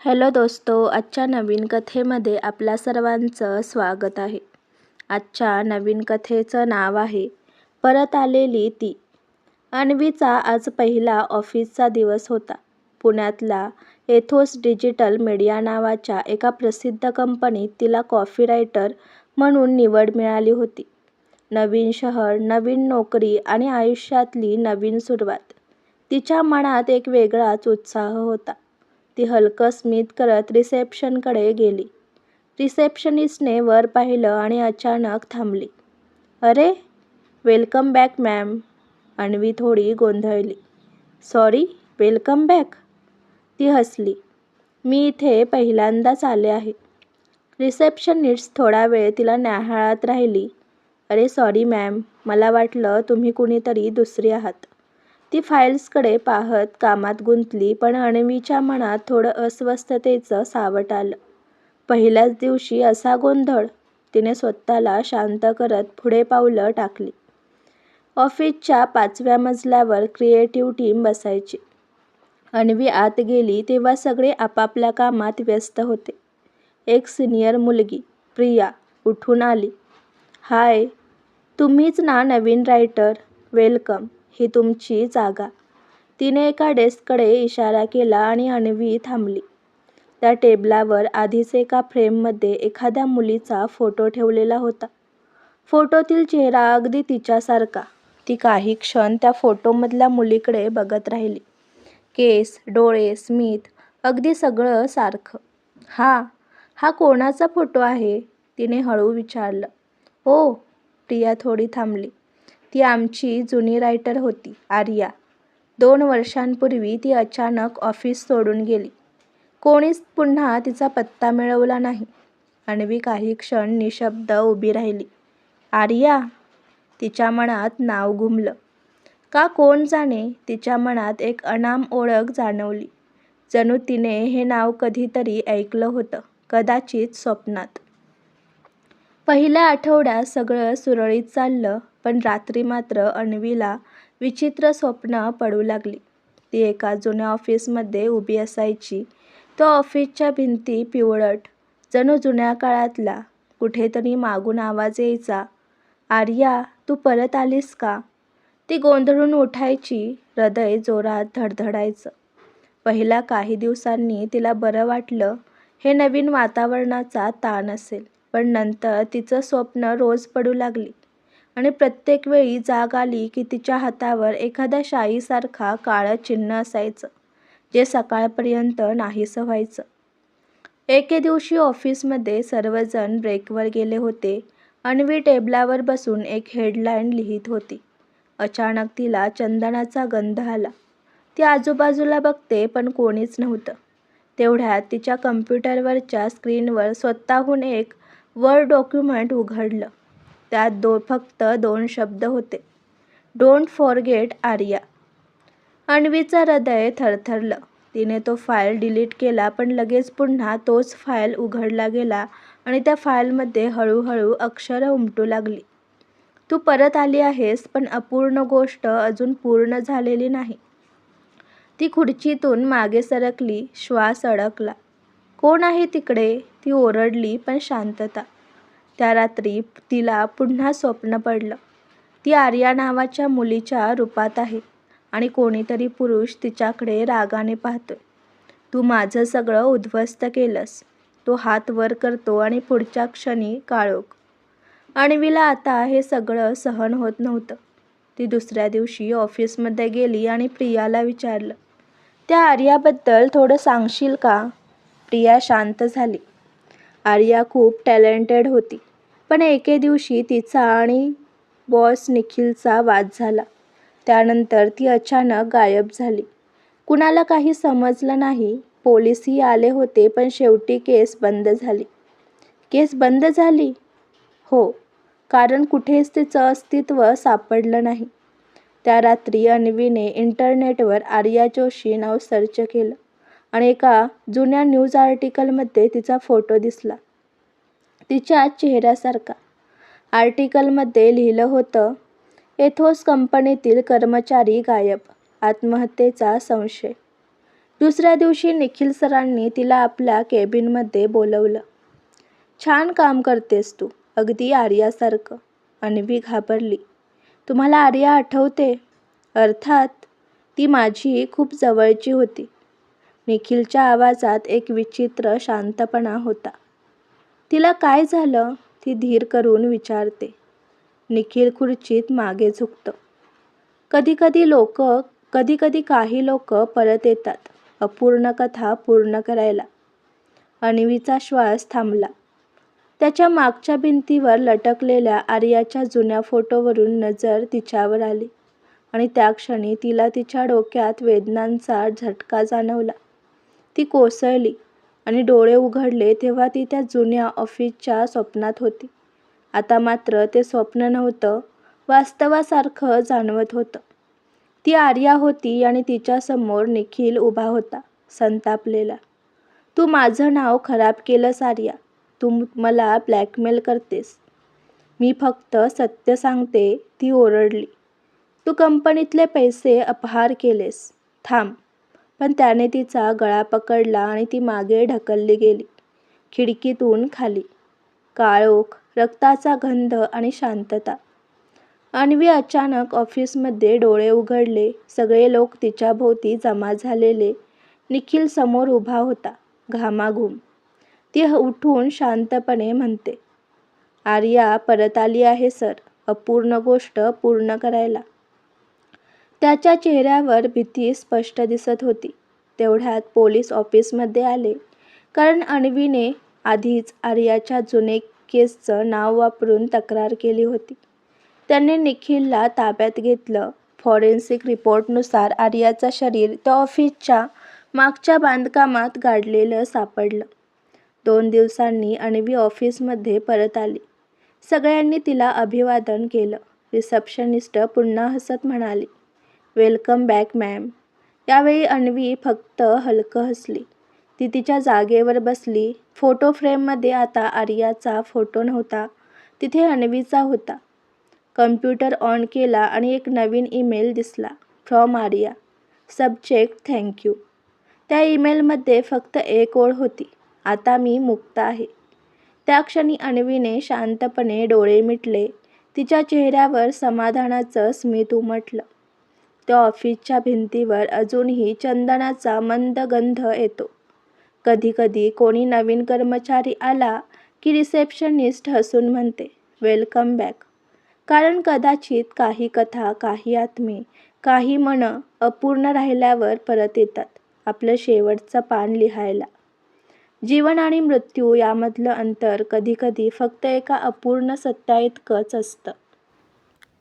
Hello दोस्तो आजच्या नवीन कथेमध्ये आपल्या सर्वांचं स्वागत आहे. आजच्या नवीन कथेचं नाव आहे परत आलेली ती. अन्वीचा आज पहिला ऑफिसचा दिवस होता. पुण्यातल्या एथोस डिजिटल मीडिया नावाच्या एका प्रसिद्ध कंपनीत तिला कॉफी रायटर म्हणून निवड मिळाली होती. नवीन शहर नवीन नोकरी आणि आयुष्यातली नवीन सुरुवात. तिच्या मनात एक वेगळाच उत्साह होता. ती हलकं स्मित करत रिसेप्शनकडे गेली. रिसेप्शनिस्टने वर पाहिलं आणि अचानक थांबली. अरे वेलकम बॅक मॅम. अन्वी थोडी गोंधळली. Sorry welcome back. ती हसली. मी इथे पहिल्यांदाच आले आहे. रिसेप्शनिस्ट थोडा वेळ तिला न्याहाळत राहिली. अरे सॉरी मॅम. मला वाटलं तुम्ही कुणीतरी दुसरी आहात. ती फाईल्सकडे पाहत कामात गुंतली पण अणवीच्या मनात थोडं अस्वस्थतेचं सावट आलं. पहिल्याच दिवशी असा गोंधळ तिने स्वतःला शांत करत पुढे पावलं टाकली. ऑफिसच्या पाचव्या मजल्यावर क्रिएटिव्ह टीम बसायची. अणवी आत गेली तेव्हा सगळे आपापल्या कामात व्यस्त होते. एक सिनियर मुलगी प्रिया उठून आली. हाय तुम्हीच ना नवीन रायटर वेलकम ही तुमची जागा. तिने एका डेस्ककडे इशारा केला आणि अणवी थांबली. त्या टेबलावर आधीच एका फ्रेममध्ये एखाद्या मुलीचा फोटो ठेवलेला होता. फोटोतील चेहरा अगदी तिच्यासारखा. ती काही क्षण त्या फोटोमधल्या मुलीकडे बघत राहिली. केस डोळे स्मित अगदी सगळं सारखं. हा हा कोणाचा फोटो आहे? तिने हळू विचारलं. ओ प्रिया थोडी थांबली. ती आमची जुनी रायटर होती आर्या. दोन वर्षांपूर्वी ती अचानक ऑफिस सोडून गेली. कोणीच पुन्हा तिचा पत्ता मिळवला नाही. अणवी काही क्षण निशब्द उभी राहिली. आर्या तिच्या मनात नाव घुमलं. का कोण जाणे तिच्या मनात एक अनाम ओळख जाणवली. जणू तिने हे नाव कधीतरी ऐकलं होतं कदाचित स्वप्नात. पहिल्या आठवड्यात सगळं सुरळीत चाललं पण रात्री मात्र अन्वीला विचित्र स्वप्न पडू लागली. ती एका जुन्या ऑफिसमध्ये उभी असायची. तो ऑफिसच्या भिंती पिवळट जणू जुन्या काळातला. कुठेतरी मागून आवाज यायचा आर्या तू परत आलीस का? ती गोंधळून उठायची हृदय जोरात धडधडायचं. पहिल्या काही दिवसांनी तिला बरं वाटलं हे नवीन वातावरणाचा ताण असेल. पण नंतर तिचं स्वप्न रोज पडू लागली. आणि प्रत्येक वेळी जाग आली की तिच्या हातावर एखाद्या शाईसारखा काळं चिन्ह असायचं जे सकाळपर्यंत नाहीसं व्हायचं. एके दिवशी ऑफिसमध्ये सर्वजण ब्रेकवर गेले होते अन्वी टेबलावर बसून एक हेडलाईन लिहित होती. अचानक तिला चंदनाचा गंध आला. ती आजूबाजूला बघते पण कोणीच नव्हतं. तेवढ्यात तिच्या कम्प्युटरवरच्या स्क्रीनवर स्वतःहून एक वर्ड डॉक्युमेंट उघडलं. त्यात दो फक्त दोन शब्द होते. डोंट फॉरगेट आर्या अन्वीचं हृदय थरथरलं. तिने तो फाईल डिलीट केला पण लगेच पुन्हा तोच फाईल उघडला गेला आणि त्या फाईलमध्ये हळूहळू अक्षरं उमटू लागली. तू परत आली आहेस पण अपूर्ण गोष्ट अजून पूर्ण झालेली नाही. ती खुर्चीतून मागे सरकली श्वास अडकला. कोण आहे तिकडे? ती ओरडली पण शांतता. त्या रात्री तिला पुन्हा स्वप्न पडलं. ती आर्या नावाच्या मुलीच्या रूपात आहे आणि कोणीतरी पुरुष तिच्याकडे रागाने पाहतोय. तू माझं सगळं उद्ध्वस्त केलंस. तो हात वर करतो आणि पुढच्या क्षणी काळोख. अणवीला आता हे सगळं सहन होत नव्हतं. ती दुसऱ्या दिवशी ऑफिसमध्ये गेली आणि प्रियाला विचारलं त्या आर्याबद्दल थोडं सांगशील का? प्रिया शांत झाली. आर्या खूप टॅलेंटेड होती पण एके दिवशी तिचा आणि बॉस निखिलचा वाद झाला. त्यानंतर ती अचानक गायब झाली. कुणाला काही समजलं नाही पोलिसही आले होते पण शेवटी केस बंद झाली. केस बंद झाली? हो कारण कुठेच तिचं अस्तित्व सापडलं नाही. त्या रात्री अन्वीने इंटरनेटवर आर्या जोशी नाव सर्च केलं. आणि एका जुन्या न्यूज आर्टिकलमध्ये तिचा फोटो दिसला. तिच्या चेहऱ्यासारखा. आर्टिकलमध्ये लिहिलं होतं एथोस कंपनीतील कर्मचारी गायब आत्महत्येचा संशय. दुसऱ्या दिवशी निखिल सरांनी तिला आपल्या केबिनमध्ये बोलवलं. छान काम करतेस तू अगदी आर्यासारखं. अन्वी घाबरली. तुम्हाला आर्या आठवते? अर्थात ती माझी खूप जवळची होती. निखिलच्या आवाजात एक विचित्र शांतपणा होता. तिला काय झालं? ती धीर करून विचारते. निखिल खुर्चीत मागे झुकतं. कधीकधी लोक कधीकधी काही लोक परत येतात. अपूर्ण कथा पूर्ण करायला. अन्वीचा श्वास थांबला. त्याच्या मागच्या भिंतीवर लटकलेल्या आर्याच्या जुन्या फोटोवरून नजर तिच्यावर आली आणि त्या क्षणी तिला तिच्या डोक्यात वेदनांचा झटका जाणवला. ती कोसळली आणि डोळे उघडले तेव्हा ती त्या जुन्या ऑफिसच्या स्वप्नात होती. आता मात्र ते स्वप्न नव्हतं वास्तवासारखं जाणवत होतं. ती आर्या होती आणि तिच्यासमोर निखिल उभा होता संतापलेला. तू माझं नाव खराब केलंस आर्या. तू मला ब्लॅकमेल करतेस. मी फक्त सत्य सांगते ती ओरडली. तू कंपनीतले पैसे अपहार केलेस. थांब. पण त्याने तिचा गळा पकडला आणि ती मागे ढकलली गेली. खिडकीतून खाली. काळोख रक्ताचा गंध आणि शांतता. अन्वी अचानक ऑफिसमध्ये डोळे उघडले. सगळे लोक तिच्याभोवती जमा झालेले. निखिल समोर उभा होता. घामाघूम. ती उठून शांतपणे म्हणते आर्या परत आली आहे सर. अपूर्ण गोष्ट पूर्ण करायला. त्याच्या चेहऱ्यावर भीती स्पष्ट दिसत होती. तेवढ्यात पोलीस ऑफिसमध्ये आले. कारण अणवीने आधीच आर्याच्या जुने केसचं नाव वापरून तक्रार केली होती. त्यांनी निखिलला ताब्यात घेतलं. फॉरेन्सिक रिपोर्टनुसार आर्याचं शरीर त्या ऑफिसच्या मागच्या बांधकामात गाडलेलं सापडलं. दोन दिवसांनी अणवी ऑफिसमध्ये परत आली. सगळ्यांनी तिला अभिवादन केलं. रिसेप्शनिस्ट पुन्हा हसत म्हणाली वेलकम बॅक मॅम. यावेळी अन्वी फक्त हलकं हसली. ती तिच्या जागेवर बसली. फोटो फ्रेममध्ये आता आर्याचा फोटो नव्हता. तिथे अन्वीचा होता. कम्प्युटर ऑन केला आणि एक नवीन ईमेल दिसला. From Arya. Subject thank you त्या ईमेलमध्ये फक्त एक ओळ होती. आता मी मुक्त आहे. त्या क्षणी अन्वीने शांतपणे डोळे मिटले. तिच्या चेहऱ्यावर समाधानाचं स्मित उमटलं. त्या ऑफिसच्या भिंतीवर अजूनही चंदनाचा मंद गंध येतो. कधीकधी कोणी नवीन कर्मचारी आला की रिसेप्शनिस्ट हसून म्हणते वेलकम बॅक कारण कदाचित काही कथा काही आत्मे काही मनं अपूर्ण राहिल्यावर परत येतात आपलं शेवटचं पान लिहायला. जीवन आणि मृत्यू यामधलं अंतर कधीकधी फक्त एका अपूर्ण सत्याइतकंच असतं.